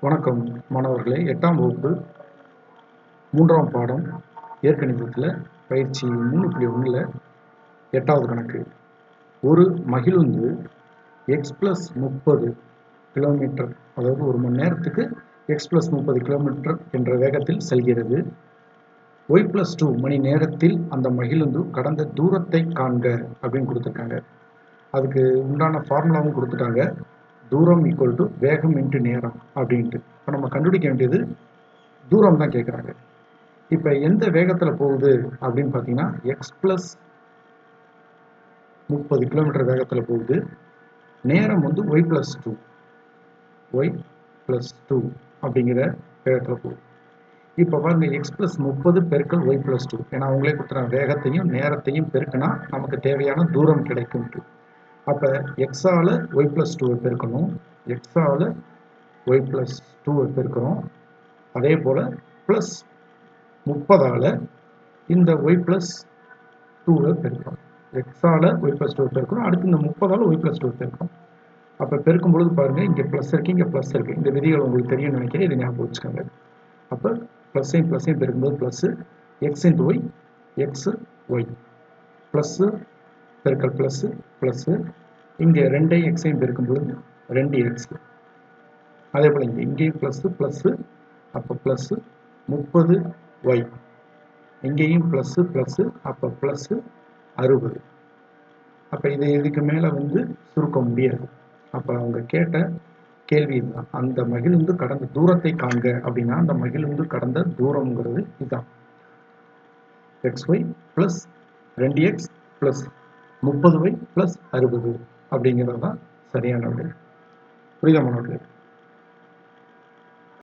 வணக்கம் மாணவர்களே. எட்டாம் வகுப்பு மூன்றாம் பாடம் இயற்கணிதத்தில் பயிற்சி மூணு புள்ளி ஒன்றில் எட்டாவது கணக்கு. ஒரு மகிழுந்து எக்ஸ் ப்ளஸ் முப்பது கிலோமீட்டர் அதாவது ஒரு மணி நேரத்துக்கு எக்ஸ் ப்ளஸ் முப்பது கிலோமீட்டர் என்ற வேகத்தில் செல்கிறது. ஒய் ப்ளஸ் டூ மணி நேரத்தில் அந்த மகிழுந்து கடந்த தூரத்தை காண்க அப்படின்னு கொடுத்துருக்காங்க. அதுக்கு உண்டான ஃபார்முலாவும் கொடுத்துட்டாங்க. தூரம் ஈக்குவல் டு வேகம் இன்ட்டு நேரம் அப்படின்ட்டு. இப்போ நம்ம கண்டுபிடிக்க வேண்டியது தூரம் தான் கேட்குறாங்க இப்போ எந்த வேகத்தில் போகுது அப்படின்னு பார்த்தீங்கன்னா எக்ஸ் ப்ளஸ் முப்பது கிலோமீட்டர் வேகத்தில் போகுது. நேரம் வந்து Y plus two Y plus two அப்படிங்கிற வேகத்தில் போகுது. இப்போ பாருங்க எக்ஸ் ப்ளஸ் முப்பது பெருக்கல் ஒய் ப்ளஸ் டூ ஏன்னா அவங்களே கொடுத்துறாங்க வேகத்தையும் நேரத்தையும் பெருக்கினா நமக்கு தேவையான தூரம் கிடைக்கும்ட்டு. அப்போ எக்ஸால் ஒய் ப்ளஸ் டூவை பெருக்கணும். எக்ஸால் ஒய் ப்ளஸ் டூவை பெருக்கிறோம் அதே போல் ப்ளஸ் முப்பதால் இந்த ஒய் ப்ளஸ் டூவை பெருக்கிறோம் எக்ஸால் ஒய் ப்ளஸ் டூவை பெருக்கிறோம் அடுத்து இந்த முப்பதால் ஒய் ப்ளஸ் டூவை பெருக்கிறோம் அப்போ பெருக்கும் பொழுது பாருங்கள் இங்கே ப்ளஸ் இருக்குது இங்கே ப்ளஸ் இருக்குது இந்த விதிகள் உங்களுக்கு தெரியும்னு நினைக்கிறேன். இதை ஞாபகம் வச்சுக்கோங்க. அப்போ ப்ளஸ்ஸையும் ப்ளஸ்ஸையும் பெருக்கும்போது plus X into Y X Y plus பெருக்கல் ப்ளஸ்ஸு ப்ளஸ்ஸு இங்கே ரெண்டையும் எக்ஸையும் பெருக்கும் பொழுது ரெண்டு எக்ஸ் அதே போல் இங்கே இங்கேயும் ப்ளஸ்ஸு ப்ளஸ்ஸு அப்போ ப்ளஸ்ஸு முப்பது ஒய் இங்கேயும் ப்ளஸ்ஸு ப்ளஸ்ஸு அப்போ ப்ளஸ்ஸு அறுபது. அப்போ இதை இதுக்கு மேலே வந்து சுருக்க முடியாது. அப்போ அவங்க கேட்ட கேள்வி இதுதான். அந்த மகிழ்ந்து கடந்த தூரத்தை காண்க அப்படின்னா அந்த மகிழ்ந்து கடந்த தூரம்ங்கிறது இதுதான். எக்ஸ் ஒய் ப்ளஸ் ரெண்டு எக்ஸ் ப்ளஸ் முப்பது ஒய் ப்ளஸ் அறுபது அப்படிங்கிறது தான் சரியான விடை. புரியுதா மாணவர்களே